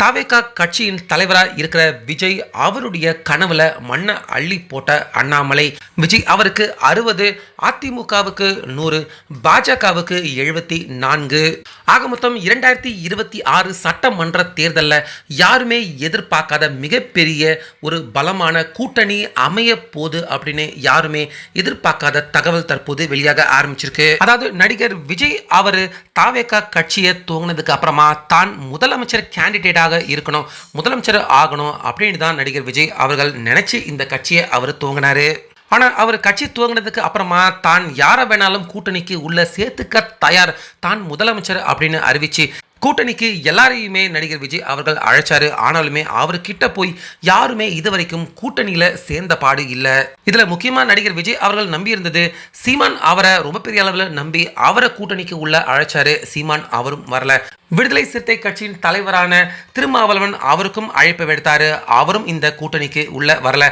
தாவேகா கட்சியின் தலைவராக இருக்கிற விஜய் அவருடைய கனவுல மண்ணை அள்ளி போட்ட அண்ணாமலை. விஜய் அவருக்கு அறுபது அதிமுகவுக்கு நூறு பாஜகவுக்கு எழுபத்தி நான்கு. ஆக மொத்தம் இரண்டாயிரத்தி இருபத்தி ஆறு சட்டமன்ற தேர்தலில் யாருமே எதிர்பார்க்காத மிகப்பெரிய ஒரு பலமான கூட்டணி அமைய போகுது அப்படின்னு யாருமே எதிர்பார்க்காத தகவல் தற்போது வெளியாக ஆரம்பிச்சிருக்கு. அதாவது நடிகர் விஜய் அவர் தாவேகா கட்சியை துவங்கினதுக்கு அப்புறமா தான் முதலமைச்சர் கேண்டிடேட்டாக இருக்கணும் முதலமைச்சர் ஆகணும் அப்படின்னு தான் நடிகர் விஜய் அவர்கள் நினைச்சு இந்த கட்சியை அவர் துவங்கினாரு. ஆனால் அவர் கட்சி துவங்கினதுக்கு அப்புறமா தான் யாரை வேணாலும் கூட்டணிக்கு உள்ள சேர்த்துக்க தயார் தான் முதலமைச்சர் அப்படின்னு அறிவிச்சு கூட்டணிக்கு எல்லாரையுமே நடிகர் விஜய் அவர்கள் அழைச்சாரு. ஆனாலுமே அவர்கிட்ட போய் யாருமே இதுவரைக்கும் கூட்டணியில சேர்ந்த பாடு இல்லை. இதுல முக்கியமா நடிகர் விஜய் அவர்கள் நம்பி இருந்தது சீமான் அவரை ரொம்ப பெரிய அளவில் நம்பி அவரை கூட்டணிக்கு உள்ள அழைச்சாரு. சீமான் அவரும் வரல. விடுதலை சிறுத்தை கட்சியின் தலைவரான திருமாவளவன் அவருக்கும் அழைப்பு விடுத்தாரு. அவரும் இந்த கூட்டணிக்கு உள்ள வரல.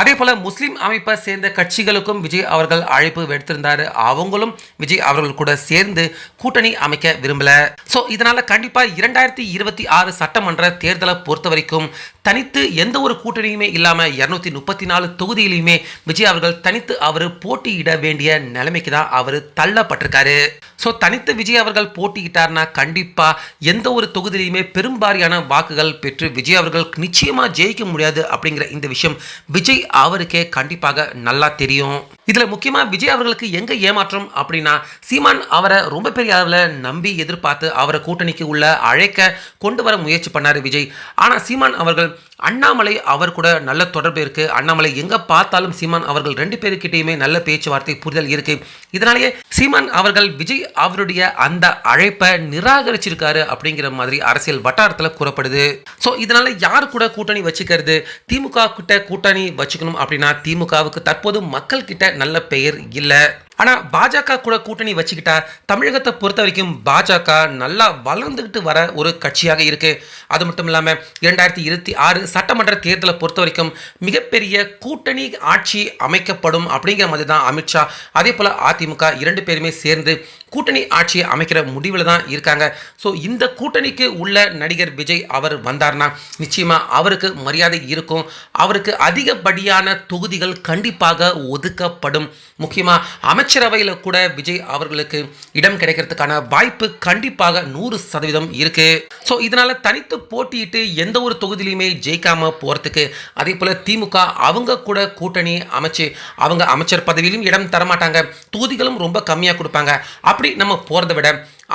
அதே போல் முஸ்லீம் அமைப்பை சேர்ந்த கட்சிகளுக்கும் விஜய் அவர்கள் அழைப்பு விடுத்திருந்தார். அவங்களும் விஜய் அவர்கள் கூட சேர்ந்து கூட்டணி அமைக்க விரும்பல. ஸோ இதனால் கண்டிப்பாக இரண்டாயிரத்தி இருபத்தி ஆறு சட்டமன்ற தேர்தலை பொறுத்த வரைக்கும் தனித்து எந்த ஒரு கூட்டணியுமே இல்லாமல் இரநூத்தி முப்பத்தி நாலு தொகுதியிலையுமே விஜய் அவர்கள் தனித்து அவர் போட்டியிட வேண்டிய நிலைமைக்கு தான் அவர் தள்ளப்பட்டிருக்காரு. ஸோ தனித்து விஜய் அவர்கள் போட்டியிட்டார்னா கண்டிப்பாக எந்த ஒரு தொகுதியிலையுமே பெரும்பாரியான வாக்குகள் பெற்று விஜய் அவர்கள் நிச்சயமாக ஜெயிக்க முடியாது அப்படிங்கிற இந்த விஷயம் விஜய் அவருக்கே கண்டிப்பாக நல்லா தெரியும். இதில் முக்கியமாக விஜய் அவர்களுக்கு எங்கே ஏமாற்றம் அப்படின்னா சீமான் அவரை ரொம்ப பெரிய அளவில் நம்பி எதிர்பார்த்து அவரை கூட்டணிக்கு உள்ள அழைக்க கொண்டு வர முயற்சி பண்ணார் விஜய். ஆனால் சீமான் அவர்கள் அண்ணாமலை அவர் கூட நல்ல தொடர்பு இருக்கு. அண்ணாமலை எங்கே பார்த்தாலும் சீமான் அவர்கள் ரெண்டு பேருக்கிட்டையுமே நல்ல பேச்சுவார்த்தை புரிதல் இருக்குது இதனாலேயே சீமான் அவர்கள் விஜய் அவருடைய அந்த அழைப்பை நிராகரிச்சிருக்காரு அப்படிங்கிற மாதிரி அரசியல் வட்டாரத்தில் கூறப்படுது. ஸோ இதனால் யார் கூட கூட்டணி வச்சுக்கிறது? திமுக கிட்ட கூட்டணி வச்சுக்கணும் அப்படின்னா திமுகவுக்கு தற்போது மக்கள் கிட்ட நல்ல பெயர் இல்லை. ஆனால் பாஜக கூட கூட்டணி வச்சுக்கிட்டா தமிழகத்தை பொறுத்த வரைக்கும் பாஜக நல்லா வளர்ந்துக்கிட்டு வர ஒரு கட்சியாக இருக்கு. அது மட்டும் இல்லாமல் இரண்டாயிரத்தி இருபத்தி ஆறு சட்டமன்ற தேர்தலை பொறுத்த வரைக்கும் மிகப்பெரிய கூட்டணி ஆட்சி அமைக்கப்படும் அப்படிங்கிற மாதிரி தான் அமித்ஷா அதே போல் அதிமுக இரண்டு பேருமே சேர்ந்து கூட்டணி ஆட்சியை அமைக்கிற முடிவில் தான் இருக்காங்க. ஸோ இந்த கூட்டணிக்கு உள்ள நடிகர் விஜய் அவர் வந்தார்னா நிச்சயமாக அவருக்கு மரியாதை இருக்கும். அவருக்கு அதிகப்படியான தொகுதிகள் கண்டிப்பாக ஒதுக்கப்படும். முக்கியமாக அமைச்சரவையில் கூட விஜய் அவர்களுக்கு இடம் கிடைக்கிறதுக்கான வாய்ப்பு கண்டிப்பாக நூறு சதவீதம் இருக்கு. ஸோ இதனால தனித்து போட்டியிட்டு எந்த ஒரு தொகுதியிலையுமே ஜெயிக்காம போறதுக்கு அதே போல திமுக அவங்க கூட கூட்டணி அமைச்சு அவங்க அமைச்சர் பதவியிலும் இடம் தரமாட்டாங்க தொகுதிகளும் ரொம்ப கம்மியாக கொடுப்பாங்க. அப்படி நம்ம போறதை விட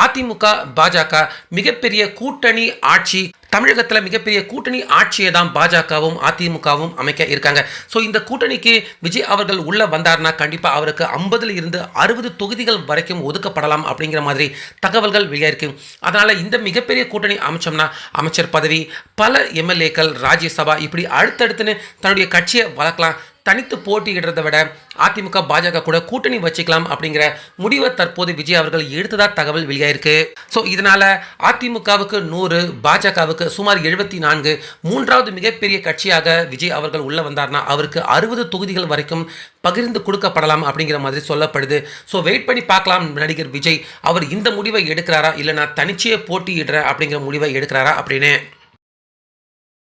அதிமுக பாஜக மிகப்பெரிய கூட்டணி ஆட்சி தமிழகத்தில் மிகப்பெரிய கூட்டணி ஆட்சியை தான் பாஜகவும் அதிமுகவும் அமைக்க இருக்காங்க. ஸோ இந்த கூட்டணிக்கு விஜய் அவர்கள் உள்ளே வந்தார்னா கண்டிப்பாக அவருக்கு ஐம்பதுல இருந்து அறுபது தொகுதிகள் வரைக்கும் ஒதுக்கப்படலாம் அப்படிங்கிற மாதிரி தகவல்கள் வெளியாயிருக்கு. அதனால் இந்த மிகப்பெரிய கூட்டணி அமைச்சோம்னா அமைச்சர் பதவி பல எம்எல்ஏக்கள் ராஜ்யசபா இப்படி அடுத்தடுத்துன்னு தன்னுடைய கட்சியை வளர்க்கலாம். தனித்து போட்டியிடுறதை விட அதிமுக பாஜக கூட கூட்டணி வச்சுக்கலாம் அப்படிங்கிற முடிவை தற்போது விஜய் அவர்கள் எடுத்ததா தகவல் வெளியாயிருக்கு. ஸோ இதனால அதிமுகவுக்கு நூறு பாஜகவுக்கு சுமார் எழுபத்தி நான்கு மூன்றாவது மிகப்பெரிய கட்சியாக விஜய் அவர்கள் உள்ள வந்தார்னா அவருக்கு அறுபது தொகுதிகள் வரைக்கும் பகிர்ந்து கொடுக்கப்படலாம் அப்படிங்கிற மாதிரி சொல்லப்படுது. ஸோ வெயிட் பண்ணி பார்க்கலாம் நடிகர் விஜய் அவர் இந்த முடிவை எடுக்கிறாரா இல்லைனா தனிச்சையே போட்டியிடுற அப்படிங்கிற முடிவை எடுக்கிறாரா அப்படின்னு.